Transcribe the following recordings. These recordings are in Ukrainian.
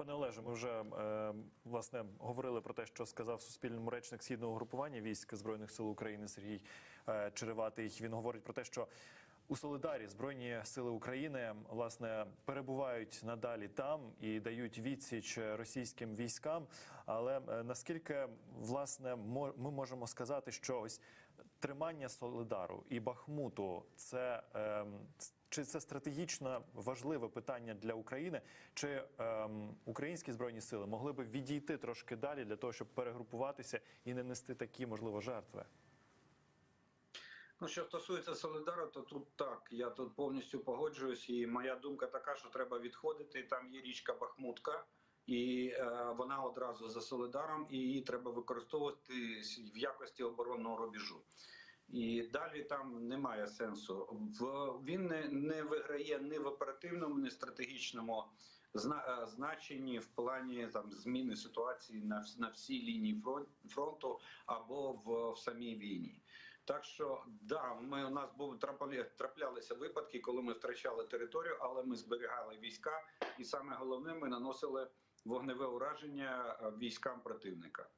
Пане Олеже, ми вже е, власне говорили про те, що сказав суспільному речник східного групування військ збройних сил України Сергій е, Череватий. Він говорить про те, що у Солидарі збройні сили України власне перебувають надалі там і дають відсіч російським військам. Але е, наскільки власне ми можемо сказати, що ось тримання Солидару і Бахмуту це. е, чи це стратегічно важливе питання для України? Чи ем, українські збройні сили могли би відійти трошки далі для того, щоб перегрупуватися і не нести такі можливо жертви? Ну, що стосується Солидару, то тут так. Я тут повністю погоджуюсь, і моя думка така, що треба відходити. Там є річка Бахмутка, і е, вона одразу за Солидаром, і її треба використовувати в якості оборонного рубежу. І далі там немає сенсу. В він не, не виграє ні в оперативному, ні в стратегічному зна, е, значенні в плані там зміни ситуації на, на всій лінії фронт, фронту або в, в самій війні. Так що да, ми у нас був трапля, траплялися випадки, коли ми втрачали територію, але ми зберігали війська, і саме головне, ми наносили вогневе ураження е, військам противника.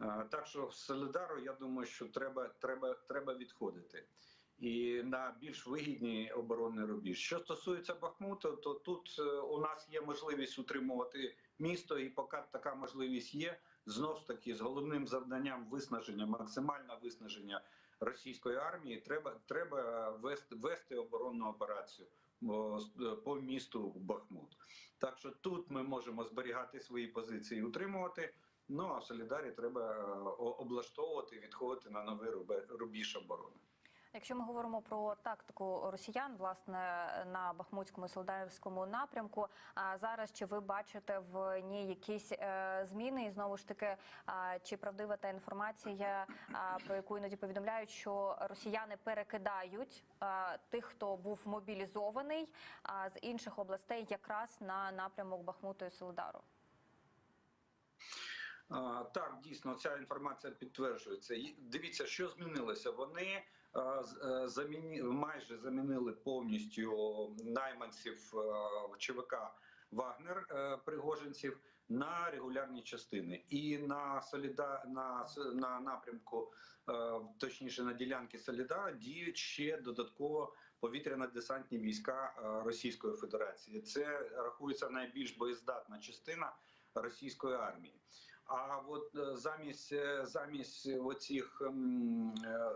Е, Так що в Солидару, я думаю, що треба, треба, треба відходити. І на більш вигідні оборонний рубіж. Що стосується Бахмута, то тут е, у нас є можливість утримувати місто, і поки така можливість є, знов таки з головним завданням виснаження, максимальне виснаження російської армії, треба, треба вести, вести оборонну операцію з- по місту Бахмут. Так що тут ми можемо зберігати свої позиції, і утримувати. Ну а в Солідарі треба е, облаштовувати, відходити на новий рубіж оборони. Якщо ми говоримо про тактику росіян, власне на Бахмутському і Солдарському напрямку, а зараз чи ви бачите в ній якісь е, зміни? І знову ж таки, чи правдива та інформація, про яку іноді повідомляють, що росіяни перекидають тих, хто був мобілізований з інших областей, якраз на напрямок Бахмуту і Солдару? Так, дійсно, ця інформація підтверджується. Дивіться, що змінилося. Вони заміні, майже замінили повністю найманців е, ЧВК Вагнер е, пригожинців на регулярні частини. І на Соліда на, на напрямку, е, точніше на ділянки Солідара, діють ще додатково повітряно-десантні війська е, Російської Федерації. Це рахується найбільш боєздатна частина російської армії. А от е, замість е, замість оцих е,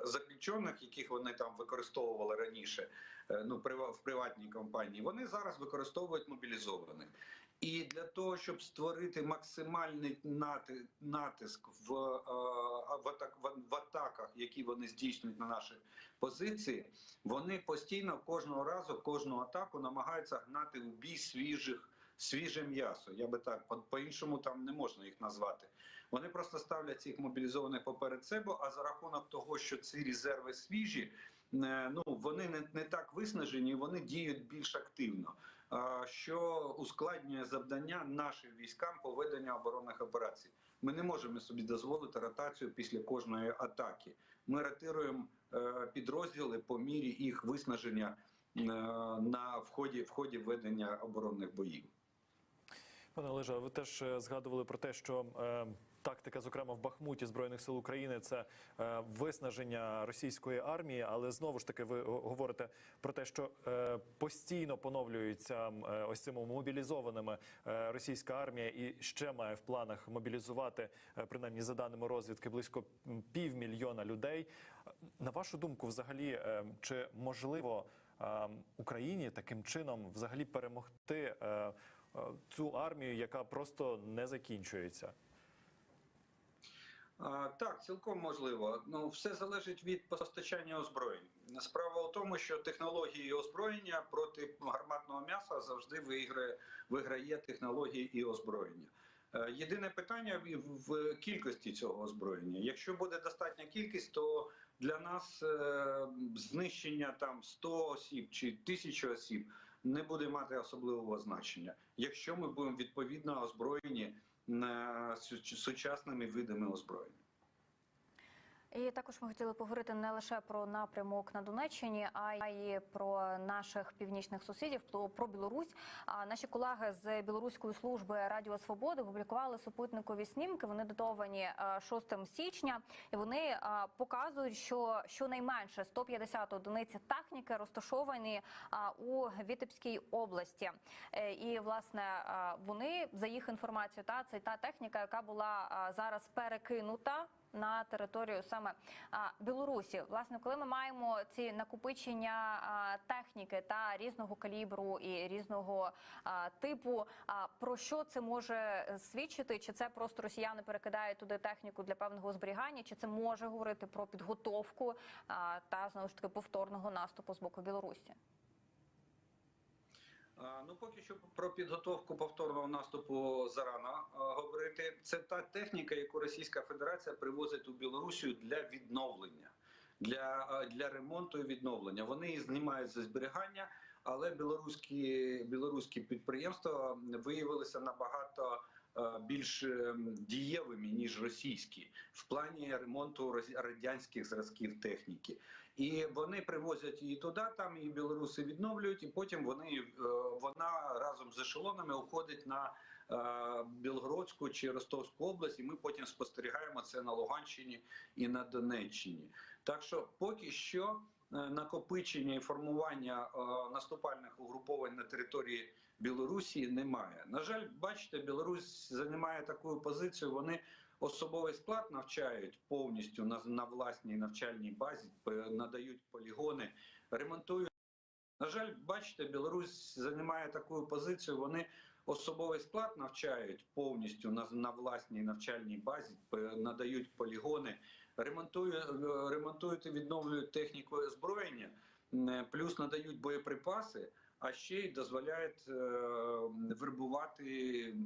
заключених, яких вони там використовували раніше, е, ну в приватній компанії, вони зараз використовують мобілізованих. І для того, щоб створити максимальний натиск в, е, в, в, атаках, які вони здійснюють на наші позиції, вони постійно кожного разу, кожну атаку намагаються гнати в бій свіжих. Свіже м'ясо, я би так по- по-іншому там не можна їх назвати. Вони просто ставлять цих мобілізованих поперед себе. А за рахунок того, що ці резерви свіжі, е, ну вони не, не так виснажені, вони діють більш активно, що ускладнює завдання нашим військам по веденню оборонних операцій. Ми не можемо собі дозволити ротацію після кожної атаки. Ми ротируємо е, підрозділи по мірі їх виснаження е, на в ході, в ході ведення оборонних боїв. Пане Олеже, ви теж е, згадували про те, що е, тактика, зокрема в Бахмуті збройних сил України, це е, виснаження російської армії, але знову ж таки ви говорите про те, що е, постійно поновлюється е, ось цими мобілізованими е, російська армія і ще має в планах мобілізувати, е, принаймні за даними розвідки, близько півмільйона людей. На вашу думку, взагалі, е, чи можливо е, Україні таким чином взагалі перемогти? е, Цю армію, яка просто не закінчується. Так, цілком можливо. Ну все залежить від постачання озброєнь. Справа в тому, що технології озброєння проти гарматного м'яса завжди виграє, виграє технології і озброєння. Е, Єдине питання в кількості цього озброєння. Якщо буде достатня кількість, то для нас е, знищення там 100 осіб чи 1000 осіб не буде мати особливого значення, якщо ми будемо відповідно озброєні е, сучасними видами озброєння. І також ми хотіли поговорити не лише про напрямок на Донеччині, а й про наших північних сусідів, про- Білорусь. А наші колеги з білоруської служби Радіо Свободи опублікували супутникові снімки. Вони датовані е, 6 січня, і вони е, показують, що щонайменше 150 одиниць техніки розташовані у Вітебській області. Е, І власне е, вони за їх інформацією, та це та техніка, яка була зараз перекинута на територію саме Білорусі. Власне, коли ми маємо ці накопичення техніки та різного калібру і різного типу, про що це може свідчити? Чи це просто росіяни перекидають туди техніку для певного зберігання, чи це може говорити про підготовку та знову ж таки повторного наступу з боку Білорусі? Ну, поки що про підготовку повторного наступу зарано говорити. Це та техніка, яку Російська Федерація привозить у Білорусію для відновлення, для, для ремонту і відновлення. Вони її знімають за зберігання, але білоруські, білоруські підприємства виявилися набагато більш ем, дієвими ніж російські в плані ремонту радянських зразків техніки. І вони привозять її туди, там її білоруси відновлюють, і потім вони е, вона разом з ешелонами уходить на е, Білгородську чи Ростовську область, і ми потім спостерігаємо це на Луганщині і на Донеччині. Так що поки що накопичення і формування е, наступальних угруповань на території Білорусі немає. На жаль, бачите, Білорусь займає таку позицію. Вони особовий склад навчають повністю на, на власній навчальній базі, надають полігони, ремонтують. На жаль, бачите, Білорусь займає таку позицію. Вони особовий склад навчають повністю на, на власній навчальній базі, надають полігони, ремонтують, е, ремонтують і відновлюють техніку озброєння, плюс надають боєприпаси. А ще й дозволяють е, вербувати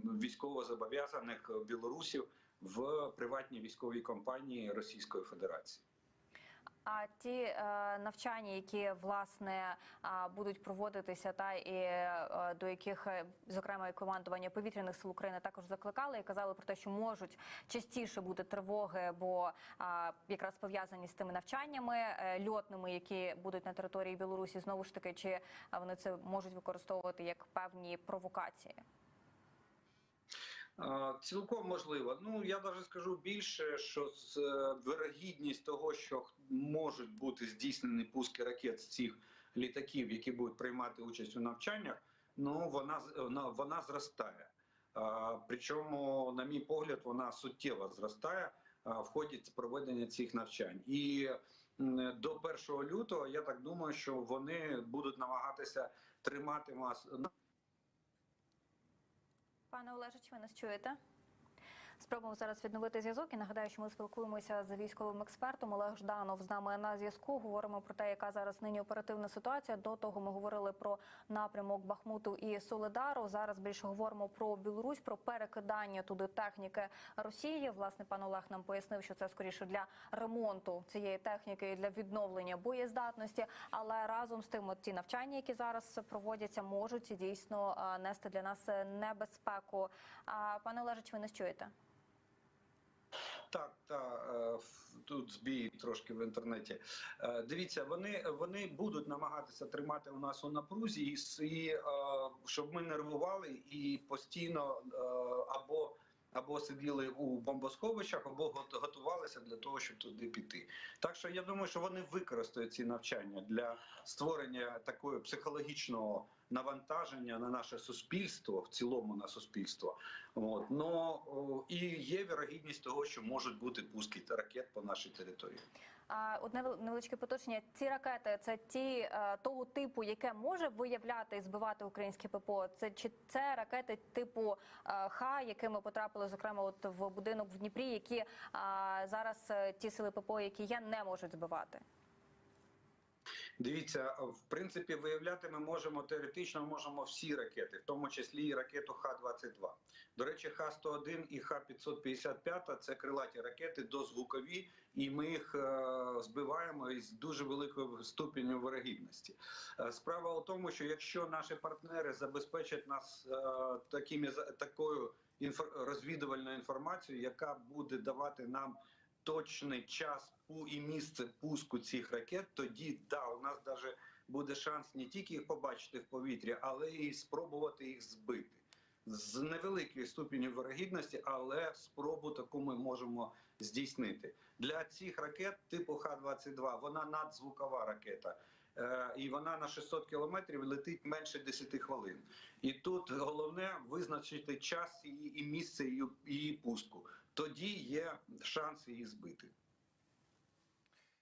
військовозобов'язаних білорусів в приватні військові компанії Російської Федерації. А ті е, навчання, які власне а, будуть проводитися, та і е, до яких е, зокрема і командування повітряних сил України також закликали і казали про те, що можуть частіше бути тривоги, бо а, якраз пов'язані з тими навчаннями е, льотними, які будуть на території Білорусі, знову ж таки, чи вони це можуть використовувати як певні провокації? Цілком можливо. Ну я навіть скажу більше, що з е, вирогідність того, що можуть бути здійснені пуски ракет з цих літаків, які будуть приймати участь у навчаннях, ну вона вона, вона зростає. Причому, на мій погляд, вона суттєво зростає в ході проведення цих навчань. І до 1 лютого я так думаю, що вони будуть намагатися тримати мас Пане Олежич, ви нас чуєте? Спробуємо зараз відновити зв'язок і нагадаю, що ми спілкуємося з військовим експертом Олег Жданов з нами на зв'язку. Говоримо про те, яка зараз нині оперативна ситуація. До того ми говорили про напрямок Бахмуту і Солидару. Зараз більше говоримо про Білорусь, про перекидання туди техніки Росії. Власне, пан Олег нам пояснив, що це скоріше для ремонту цієї техніки і для відновлення боєздатності. Але разом з тим, от ті навчання, які зараз проводяться, можуть дійсно нести для нас небезпеку. А пане Олежич, ви нас чуєте? Так, та е, тут збій трошки в інтернеті. Е, Дивіться, вони, вони будуть намагатися тримати у нас у напрузі, і, і е, щоб ми нервували і постійно або. Або сиділи у бомбосховищах, або готувалися для того, щоб туди піти. Так що я думаю, що вони використають ці навчання для створення такого психологічного навантаження на наше суспільство, в цілому на суспільство. От. Но і є вірогідність того, що можуть бути пуски ракет по нашій території. А невел- невеличке поточнення. Ці ракети це ті е, того типу, яке може виявляти і збивати українське ППО. Це чи це ракети типу е, Х, якими потрапили зокрема от в будинок в Дніпрі, які е, зараз е, ті сили ППО, які є, не можуть збивати. Дивіться, в принципі, виявляти ми можемо теоретично можемо всі ракети, в тому числі і ракету Х-22. До речі, Х-101 і Х-555 – це крилаті ракети дозвукові, і ми їх е, збиваємо із дуже великою ступеню вирогідності. Е, Справа у тому, що якщо наші партнери забезпечать нас е, такими такою розвідувальною інформацією, яка буде давати нам точний час і місце пуску цих ракет, тоді да, у нас даже буде шанс не тільки їх побачити в повітрі, але і спробувати їх збити. З невеликою ступеню вирогідності, але спробу таку ми можемо здійснити. Для цих ракет типу Х-22 вона надзвукова ракета. Е, І вона на 600 кілометрів летить менше 10 хвилин. І тут головне визначити час її і місце її, її пуску. Тоді є шанс її збити.